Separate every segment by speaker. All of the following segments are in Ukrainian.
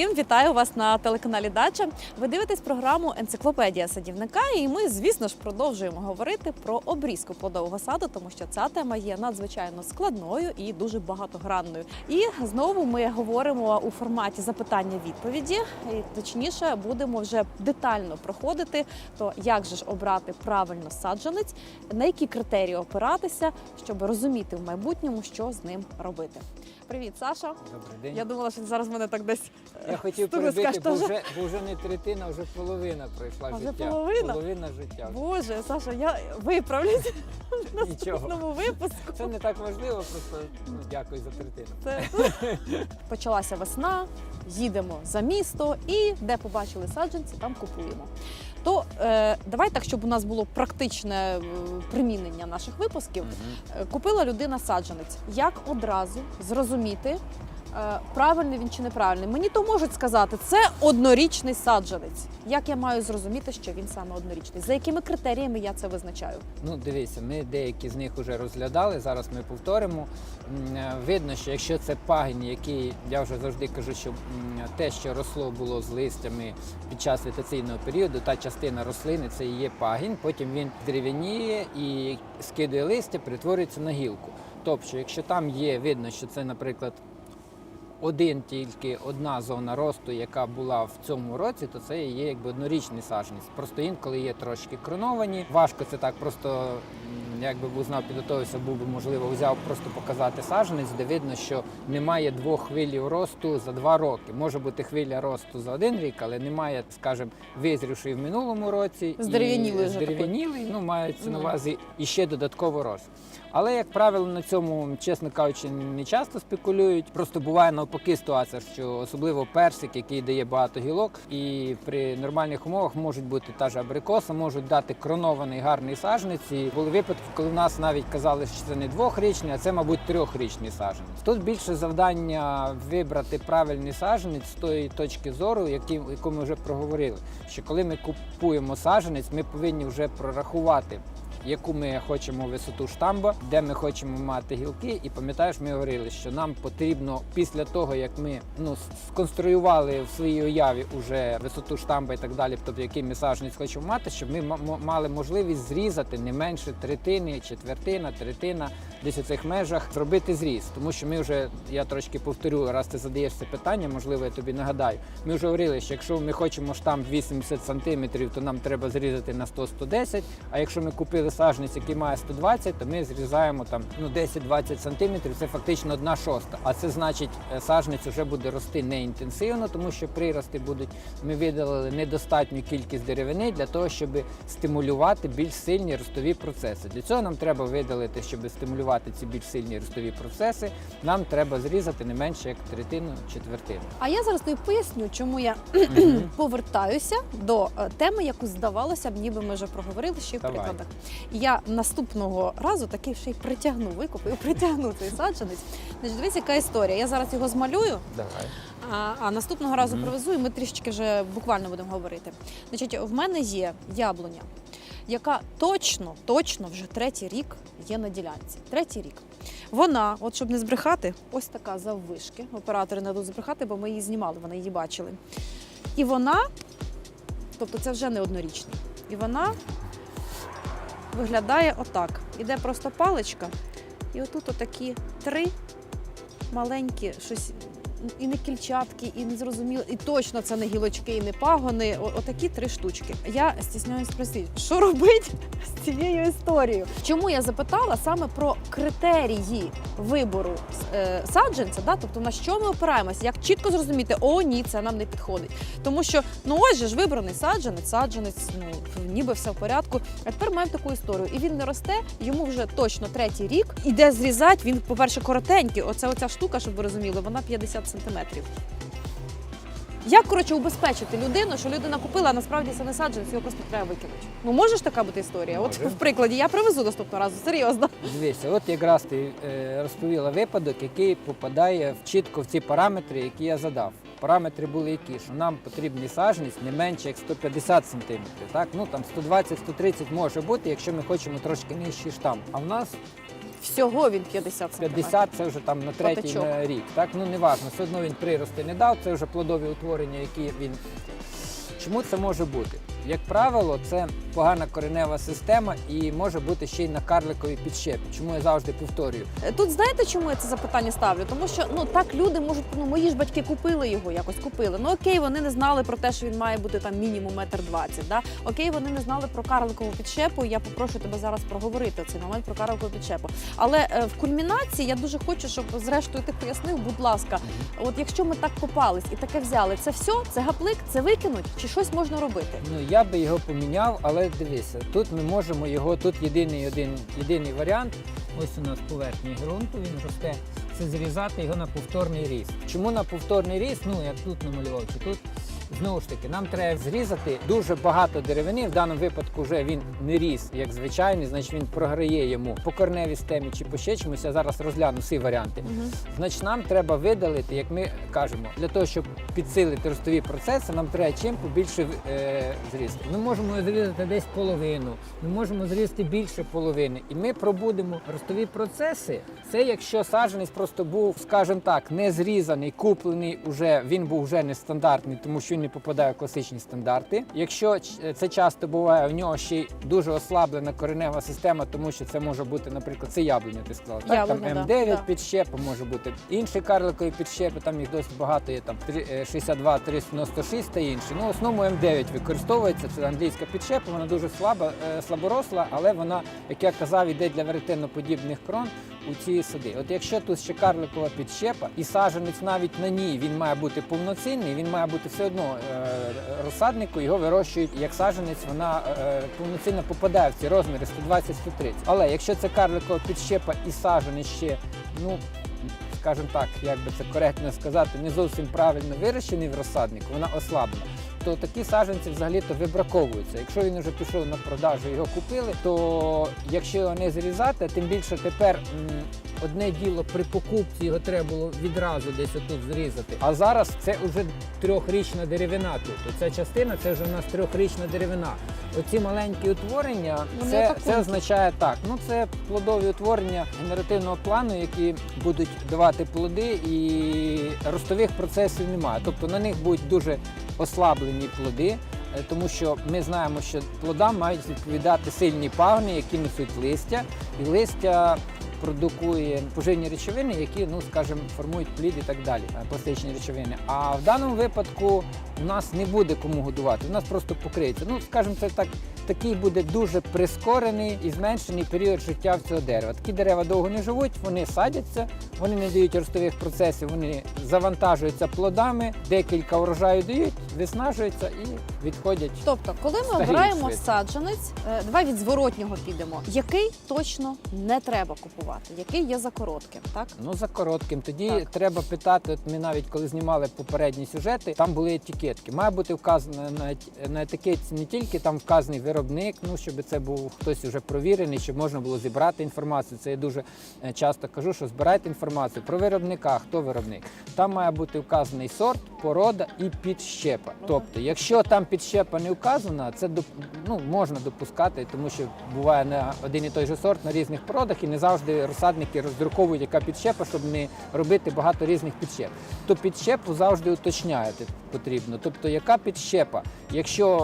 Speaker 1: всім вітаю вас на телеканалі Дача. Ви дивитесь програму Енциклопедія садівника, і ми, звісно ж, продовжуємо говорити про обрізку плодового саду, тому що ця тема є надзвичайно складною і дуже багатогранною. І знову ми говоримо у форматі запитання-відповіді. І точніше, будемо вже детально проходити то як же ж обрати правильно саджанець, на які критерії опиратися, щоб розуміти в майбутньому, що з ним робити. Привіт, Саша.
Speaker 2: Добрий день.
Speaker 1: Я думала, що зараз мене так десь
Speaker 2: Я хотів
Speaker 1: Стуга
Speaker 2: перебити,
Speaker 1: скажеш,
Speaker 2: бо вже, бо вже не третина, вже половина пройшла
Speaker 1: А вже
Speaker 2: життя.
Speaker 1: половина?
Speaker 2: Половина життя.
Speaker 1: Боже, Саша, я виправлюсь в
Speaker 2: Нічого.
Speaker 1: наступному випуску.
Speaker 2: Це не так важливо, просто ну, дякую за третину.
Speaker 1: Це... Почалася весна, їдемо за місто і де побачили саджанці, там купуємо. То е, давай так, щоб у нас було практичне е, примінення наших випусків. Е, Купила людина саджанець. Як одразу зрозуміти, правильний він чи неправильний? Мені то можуть сказати, це однорічний саджанець. Як я маю зрозуміти, що він саме однорічний? За якими критеріями я це визначаю?
Speaker 2: Ну, дивіться, ми деякі з них вже розглядали. Зараз ми повторимо. Е, Видно, що якщо це пагін, який я вже завжди кажу, що те, що росло було з листями під час вегетаційного періоду, та частина рослини це і є пагін. Потім він дерев'яніє і скидує листя, перетворюється на гілку. Тобто, якщо там є видно, що це, наприклад, один тільки одна зона росту, яка була в цьому році, то це є якби однорічний саджанець. Просто інколи є трошки кроновані. Важко це так просто. Якби був знав, підготовився, був би можливо взяв просто показати саджанець, де видно, що немає двох хвилів росту за два роки. Може бути хвиля росту за один рік, але немає, скажімо, визрівший в минулому році
Speaker 1: Здерев'янілий
Speaker 2: і здерев'янілий, ну мається на увазі і ще додатково рост. Але, як правило, на цьому, чесно кажучи, не часто спекулюють. Просто буває навпаки ситуація, що особливо персик, який дає багато гілок, і при нормальних умовах можуть бути та ж абрикоса, можуть дати кронований гарний саджанець. І були випадки, коли в нас навіть казали, що це не двохрічний, а це, мабуть, трьохрічний саджанець. Тут більше завдання вибрати правильний саджанець з тої точки зору, яку ми вже проговорили. Що коли ми купуємо саджанець, ми повинні вже прорахувати яку ми хочемо висоту штамба, де ми хочемо мати гілки. І пам'ятаєш, ми говорили, що нам потрібно після того, як ми ну сконструювали в своїй уяві уже висоту штамба і так далі, тобто який ми саджанець хочемо мати, щоб ми мали можливість зрізати не менше третини, четвертина, третина, десь у цих межах зробити зріз. Тому що ми вже я трошки повторю, раз ти задаєш це питання, можливо, я тобі нагадаю. Ми вже говорили, що якщо ми хочемо штамп 80 сантиметрів, то нам треба зрізати на 100-110, А якщо ми купили саджанець, який має 120, то ми зрізаємо там ну 10-20 сантиметрів. Це фактично одна шоста. А це значить, е, саджанець вже буде рости не інтенсивно, тому що прирости будуть. Ми видалили недостатню кількість деревини для того, щоб стимулювати більш сильні ростові процеси. Для цього нам треба видалити, щоб стимулювати ці більш сильні ростові процеси. Нам треба зрізати не менше як третину, четвертину.
Speaker 1: А я зараз тобі поясню, чому я повертаюся до е, теми, яку здавалося б, ніби ми вже проговорили ще й в
Speaker 2: Давай.
Speaker 1: прикладах. Я наступного разу таки ще й притягну, викупив, притягну цей саджанець. Значить, дивись, яка історія. Я зараз його змалюю,
Speaker 2: Давай.
Speaker 1: а, а наступного разу
Speaker 2: Мгм.
Speaker 1: привезу, і ми трішечки вже буквально будемо говорити. Значить, в мене є яблуня, яка точно, точно вже третій рік є на ділянці. Третій рік. Вона, от щоб не збрехати, ось така заввишки. Оператори не дадуть збрехати, бо ми її знімали, вони її бачили. І вона, тобто це вже не однорічний. І вона виглядає отак. Іде просто паличка, і отут отакі три маленькі щось. І не кільчатки, і не зрозуміло, і точно це не гілочки, і не пагони. О- отакі три штучки. Я стісняюсь спросити, що робити з цією історією? Чому я запитала саме про критерії вибору е, саджанця? Да? Тобто на що ми опираємося? Як чітко зрозуміти, о, ні, це нам не підходить. Тому що ну ось же ж вибраний саджанець, саджанець, ну ніби все в порядку. А тепер маємо таку історію. І він не росте, йому вже точно третій рік. Іде зрізати. Він, по-перше, коротенький. Оце оця штука, щоб ви розуміли, вона 50 сантиметрів. Як коротше убезпечити людину, що людина купила, а насправді це не саджанець, його просто треба викинути. Ну може ж така бути історія? От в прикладі я привезу наступного разу, серйозно.
Speaker 2: Дивіться, от якраз ти е, розповіла випадок, який попадає в- чітко в ці параметри, які я задав. Параметри були які, що нам потрібний саджанець не менше як 150 см. Так? Ну там 120-130 може бути, якщо ми хочемо трошки нижчий штамп. А в нас
Speaker 1: Всього він 50 сантиметрів.
Speaker 2: 50 це вже там на третій
Speaker 1: Патичок.
Speaker 2: на рік. Так ну не важно, все одно він прирости не дав. Це вже плодові утворення, які він. Чому це може бути? Як правило, це погана коренева система і може бути ще й на карликовій підщепі. Чому я завжди повторюю?
Speaker 1: Е, Тут знаєте, чому я це запитання ставлю? Тому що ну так люди можуть, ну мої ж батьки купили його, якось купили. Ну окей, вони не знали про те, що він має бути там мінімум метр двадцять. Да? Окей, вони не знали про карликову підщепу. Я попрошу тебе зараз проговорити цей момент про карликову підщепу. Але е, в кульмінації я дуже хочу, щоб зрештою ти пояснив, будь ласка, от якщо ми так копались і таке взяли, це все, це гаплик, це викинуть, чи щось можна робити?
Speaker 2: Ну я би його поміняв, але дивися, тут ми можемо його. Тут єдиний один єдиний варіант. Ось у нас поверхня ґрунту, він росте. Це зрізати його на повторний ріст. Чому на повторний ріст? Ну як тут намалював, чи тут знову ж таки нам треба зрізати дуже багато деревини. В даному випадку вже він не ріс як звичайний, значить він програє йому по корневій системі чи по ще чомусь. Я зараз розгляну всі варіанти.
Speaker 1: Угу.
Speaker 2: Значить, нам треба видалити, як ми кажемо, для того, щоб підсилити ростові процеси, нам треба чим побільше е, зрізати. Ми можемо зрізати десь половину, ми можемо зрізати більше половини. І ми пробудемо ростові процеси. Це якщо саджанець просто був, скажімо так, не зрізаний, куплений уже, він був вже нестандартний, тому що він не попадає в класичні стандарти. Якщо це часто буває, у нього ще й дуже ослаблена коренева система, тому що це може бути, наприклад, це яблуня, ти сказала. Так,
Speaker 1: Яблуня,
Speaker 2: там М9
Speaker 1: да.
Speaker 2: підщепа, може бути інші карликові підщепи, там їх досить багато є там три- е, 62, 396 та інші. Ну, в основному М9 використовується. Це англійська підщепа, вона дуже слаба, е, слаборосла, але вона, як я казав, йде для веретенноподібних крон у ці сади. От якщо тут ще карликова підщепа і саджанець навіть на ній він має бути повноцінний, він має бути все одно е, розсаднику, його вирощують як саджанець, вона е, повноцінно попадає в ці розміри 120-130. Але якщо це карликова підщепа і саджанець ще, ну скажімо так, як би це коректно сказати, не зовсім правильно вирощений в розсаднику, вона ослаблена. То такі саджанці взагалі-то вибраковуються. Якщо він вже пішов на продажу, його купили, то якщо його не зрізати, тим більше тепер одне діло при покупці його треба було відразу десь отут зрізати. А зараз це вже трьохрічна деревина тут. Ця частина це вже в нас трьохрічна деревина. Оці маленькі утворення,
Speaker 1: Вони
Speaker 2: це,
Speaker 1: атакують.
Speaker 2: це означає так. Ну це плодові утворення генеративного плану, які будуть давати плоди, і ростових процесів немає. Тобто на них будуть дуже ослаблені плоди. е, Тому що ми знаємо, що плодам мають відповідати сильні пагни, які несуть листя, і листя продукує поживні речовини, які, ну скажімо, формують плід і так далі, е, пластичні речовини. А в даному випадку у нас не буде кому годувати, у нас просто покриється. Ну, скажімо, це так. Такий буде дуже прискорений і зменшений період життя в цього дерева. Такі дерева довго не живуть, вони садяться, вони не дають ростових процесів, вони завантажуються плодами, декілька урожаю дають, виснажуються і відходять.
Speaker 1: Тобто, коли ми обираємо саджанець, е, давай від зворотнього підемо. Який точно не треба купувати, який є за коротким, так?
Speaker 2: Ну за коротким. Тоді
Speaker 1: Так.
Speaker 2: треба питати. От ми навіть коли знімали попередні сюжети, там були етикетки. Має бути вказано на, на етикетці не тільки там вказаний виробник, ну щоб це був хтось вже провірений, щоб можна було зібрати інформацію. Це я дуже е, часто кажу, що збирайте інформацію про виробника, хто виробник. Там має бути вказаний сорт, порода і підщепа. Тобто, якщо там підщепа не вказана, це ну, можна допускати, тому що буває на один і той же сорт на різних породах, і не завжди розсадники роздруковують, яка підщепа, щоб не робити багато різних підщеп. То підщепу завжди уточняти потрібно. Тобто, яка підщепа? Якщо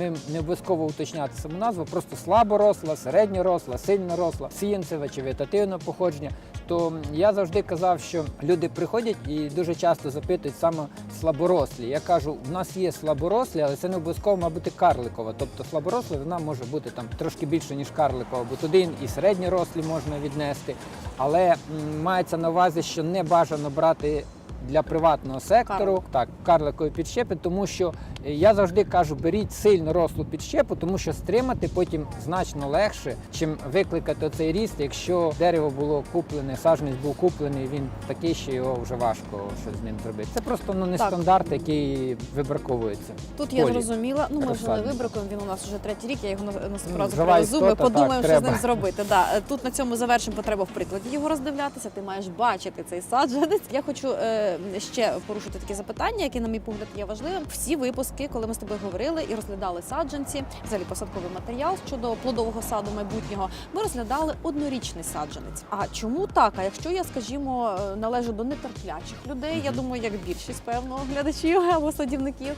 Speaker 2: е, не обов'язково уточняти саму назву, просто слаборосла, середньоросла, сильноросла, сіянцева чи вегетативного походження, то я завжди казав, що люди приходять і дуже часто запитують саме слаборослі. Я кажу, в нас є слаборослі, але це не обов'язково має бути карликова. Тобто слаборосла вона може бути там трошки більше, ніж карликова, бо туди і середньорослі можна віднести. Але м, мається на увазі, що не бажано брати. Для приватного сектору
Speaker 1: Карлик.
Speaker 2: так карликові підщепи, тому що е, я завжди кажу, беріть сильно рослу підщепу, тому що стримати потім значно легше, чим викликати оцей ріст, якщо дерево було куплене, саджанець був куплений, він такий, що його вже важко щось з ним зробити. Це просто ну не
Speaker 1: Так.
Speaker 2: стандарт, який вибраковується.
Speaker 1: Тут я зрозуміла. Ну ми вже не вибракуємо. Він у нас вже третій рік. Я його на- наступного
Speaker 2: Ну,
Speaker 1: разу
Speaker 2: жива
Speaker 1: привезу. Ми
Speaker 2: істота,
Speaker 1: подумаємо, що з ним зробити. Да. Е, Тут на цьому завершимо потребу в прикладі його роздивлятися. Ти маєш бачити цей саджанець. Я хочу е, ще порушити такі запитання, які, на мій погляд, є важливим. Всі випуски, коли ми з тобою говорили і розглядали саджанці, взагалі посадковий матеріал щодо плодового саду майбутнього, ми розглядали однорічний саджанець. А чому так? А якщо я, скажімо, е, належу до нетерплячих людей, я думаю, як більшість певно глядачів або садівників.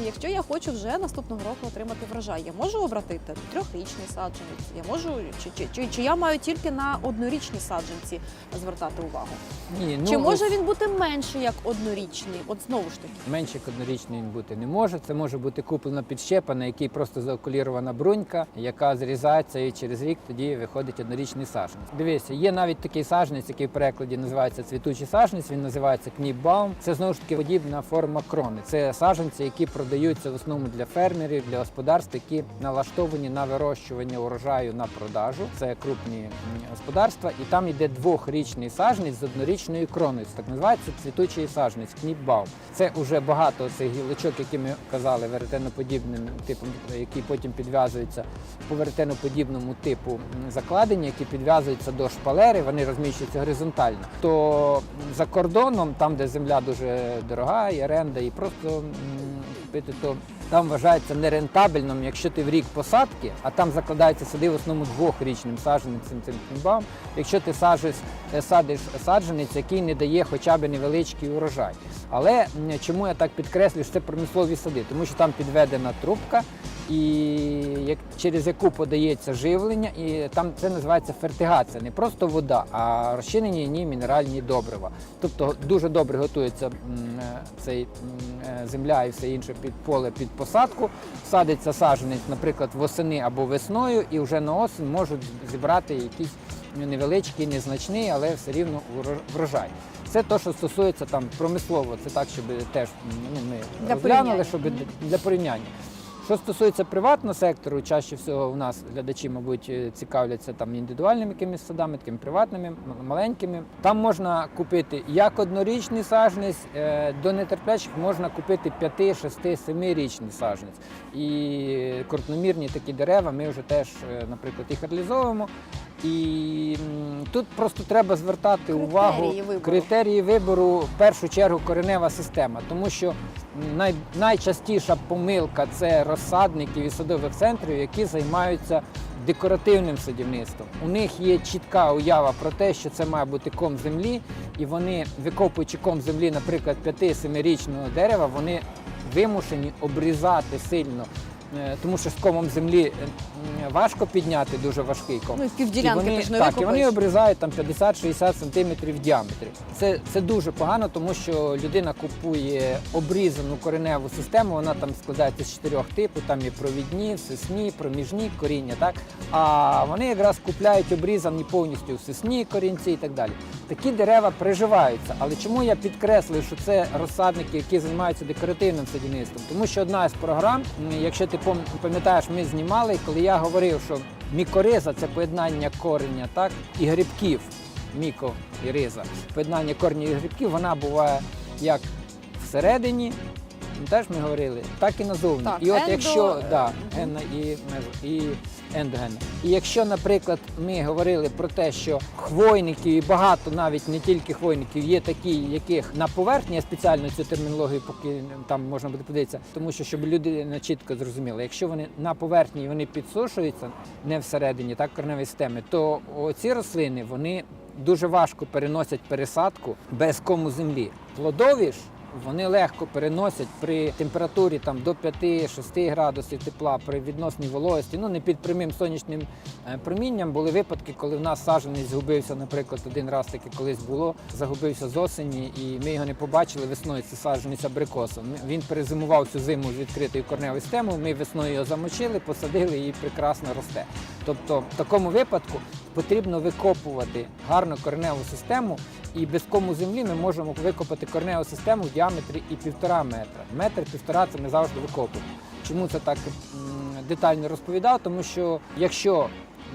Speaker 1: І якщо я хочу вже наступного року отримати врожай, я можу обрати трьохрічний саджанець. Я можу чи, чи, чи, чи я маю тільки на однорічні саджанці звертати увагу?
Speaker 2: Ні, ну,
Speaker 1: чи може він бути менше як однорічний? От знову ж таки.
Speaker 2: Менше як однорічний він бути не може. Це може бути куплена підщепа, на якій просто заокулірована брунька, яка зрізається і через рік тоді виходить однорічний саджанець. Дивіться, є навіть такий саджанець, який в перекладі називається цвітучий саджанець. Він називається кніпбаум. Це знову ж таки подібна форма крони. Це саджанці, які продаються в основному для фермерів, для господарств, які налаштовані на вирощування урожаю на продажу. Це крупні господарства, і там йде двохрічний саджанець з однорічною кроною. Це так називається цвітучий саджанець, кніпбаум. Це вже багато цих гілочок, які ми казали, веретеноподібним типом, які потім підв'язуються по веретеноподібному типу закладення, які підв'язуються до шпалери, вони розміщуються горизонтально. То за кордоном, там, де земля дуже дорога, і оренда, і просто купити, то там вважається нерентабельним, якщо ти в рік посадки, а там закладаються сади в основному двохрічним саджанцем цим кнібам, якщо ти саджиш, е, садиш саджанець, який не дає хоча б невеличкий урожай. Але чому я так підкреслюю, що це промислові сади? Тому що там підведена трубка, і як, через яку подається живлення, і там це називається фертигація, не просто вода, а розчинені ній мінеральні добрива. Тобто дуже добре готується е, цей е, земля і все інше під поле під посадку. Садиться саджанець, наприклад, восени або весною, і вже на осінь можуть зібрати якийсь невеличкий, незначний, але все рівно врожай. Це те, що стосується там промислово, це так, щоб теж ну, ми
Speaker 1: Для
Speaker 2: розглянули,
Speaker 1: порівняння.
Speaker 2: щоб для порівняння. Що стосується приватного сектору, чаще всього у нас глядачі, мабуть, е, цікавляться там індивідуальними якимись садами, такими приватними, маленькими. Там можна купити як однорічний саджанець, е, до нетерплячих можна купити 5, 6, 7-річний сажниць. І крупномірні такі дерева ми вже теж, е, наприклад, їх реалізовуємо. І тут просто треба звертати
Speaker 1: Критерії
Speaker 2: увагу
Speaker 1: вибору.
Speaker 2: критерії вибору в першу чергу коренева система, тому що най, найчастіша помилка це розсадників і садових центрів, які займаються декоративним садівництвом. У них є чітка уява про те, що це має бути ком землі, і вони, викопуючи ком землі, наприклад, 5-7-річного дерева, вони вимушені обрізати сильно. Е, Тому що з комом землі е, важко підняти дуже важкий ком.
Speaker 1: Ну і півділянки
Speaker 2: І вони, так, і вони обрізають там 50-60 сантиметрів в діаметрі. Це, це дуже погано, тому що людина купує обрізану кореневу систему, вона там складається з чотирьох типів, там є провідні, всесні, проміжні, коріння, так? А вони якраз купляють обрізані повністю всесні корінці і так далі. Такі дерева приживаються. Але чому я підкреслюю, що це розсадники, які займаються декоративним садівництвом? Тому що одна з програм, якщо ти пам'ятаєш, ми знімали, коли я говорив, що мікориза це поєднання кореня, так, і грибків. Міко і риза. Поєднання корня і грибків, вона буває як всередині, теж ми говорили, так і назовні.
Speaker 1: Так,
Speaker 2: і от
Speaker 1: ендо-
Speaker 2: якщо да,
Speaker 1: Мгм.
Speaker 2: генна і, і ендогенна. І якщо, наприклад, ми говорили про те, що хвойників і багато навіть не тільки хвойників, є такі, яких на поверхні, я спеціально цю термінологію, поки там можна буде подивитися, тому що щоб людина чітко зрозуміла, якщо вони на поверхні вони підсушуються, не всередині, так кореневої системи, то ці рослини вони дуже важко переносять пересадку без кому землі. Плодові ж вони легко переносять при температурі там, до 5-6 градусів тепла, при відносній вологості, ну не під прямим сонячним е, промінням. Були випадки, коли в нас саджанець згубився, наприклад, один раз таке колись було, загубився з осені, і ми його не побачили весною. Це саджанець абрикосу. Він перезимував цю зиму з відкритою корневою системою. Ми весною його замочили, посадили і прекрасно росте. Тобто, в такому випадку потрібно викопувати гарну кореневу систему, і без кому землі ми можемо викопати кореневу систему в діаметрі і півтора метра. Метр півтора це ми завжди викопуємо. Чому це так детально розповідав? Тому що якщо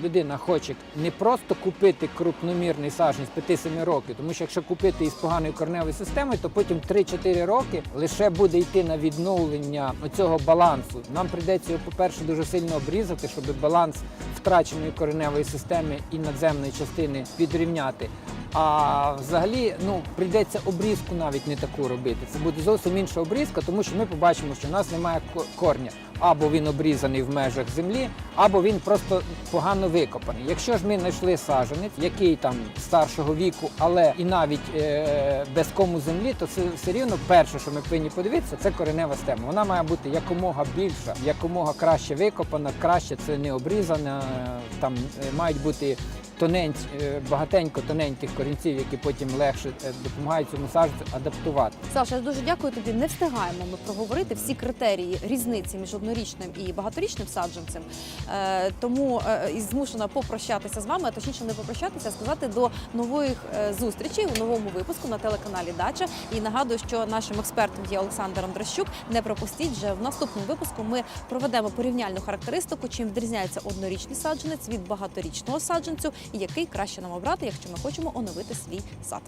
Speaker 2: людина хоче не просто купити крупномірний саджанець 5-7 років, тому що якщо купити із поганою кореневою системою, то потім 3-4 роки лише буде йти на відновлення цього балансу. Нам прийдеться по-перше, дуже сильно обрізати, щоб баланс втраченої кореневої системи і надземної частини підрівняти. А взагалі ну, прийдеться обрізку навіть не таку робити. Це буде зовсім інша обрізка, тому що ми побачимо, що в нас немає ко- корня. Або він обрізаний в межах землі, або він просто погано викопаний. Якщо ж ми знайшли саджанець, який там старшого віку, але і навіть е, без кому землі, то це все рівно перше, що ми повинні подивитися, це коренева система. Вона має бути якомога більша, якомога краще викопана, краще це не обрізана. Там е, мають бути тоненць, е, багатенько тоненьких корінців, які потім легше е, допомагають цьому саджанцю адаптувати.
Speaker 1: Саша, дуже дякую тобі. Не встигаємо ми проговорити всі критерії різниці між однорічним і багаторічним саджанцем. Е, тому і змушена попрощатися з вами, а точніше не попрощатися, а сказати до нових зустрічей у новому випуску на телеканалі Дача. І нагадую, що нашим експертом є Олександр Андрощук. Не пропустіть вже в наступному випуску. Ми проведемо порівняльну характеристику, чим відрізняється однорічний саджанець від багаторічного саджанцю, і який краще нам обрати, якщо ми хочемо оновити свій сад.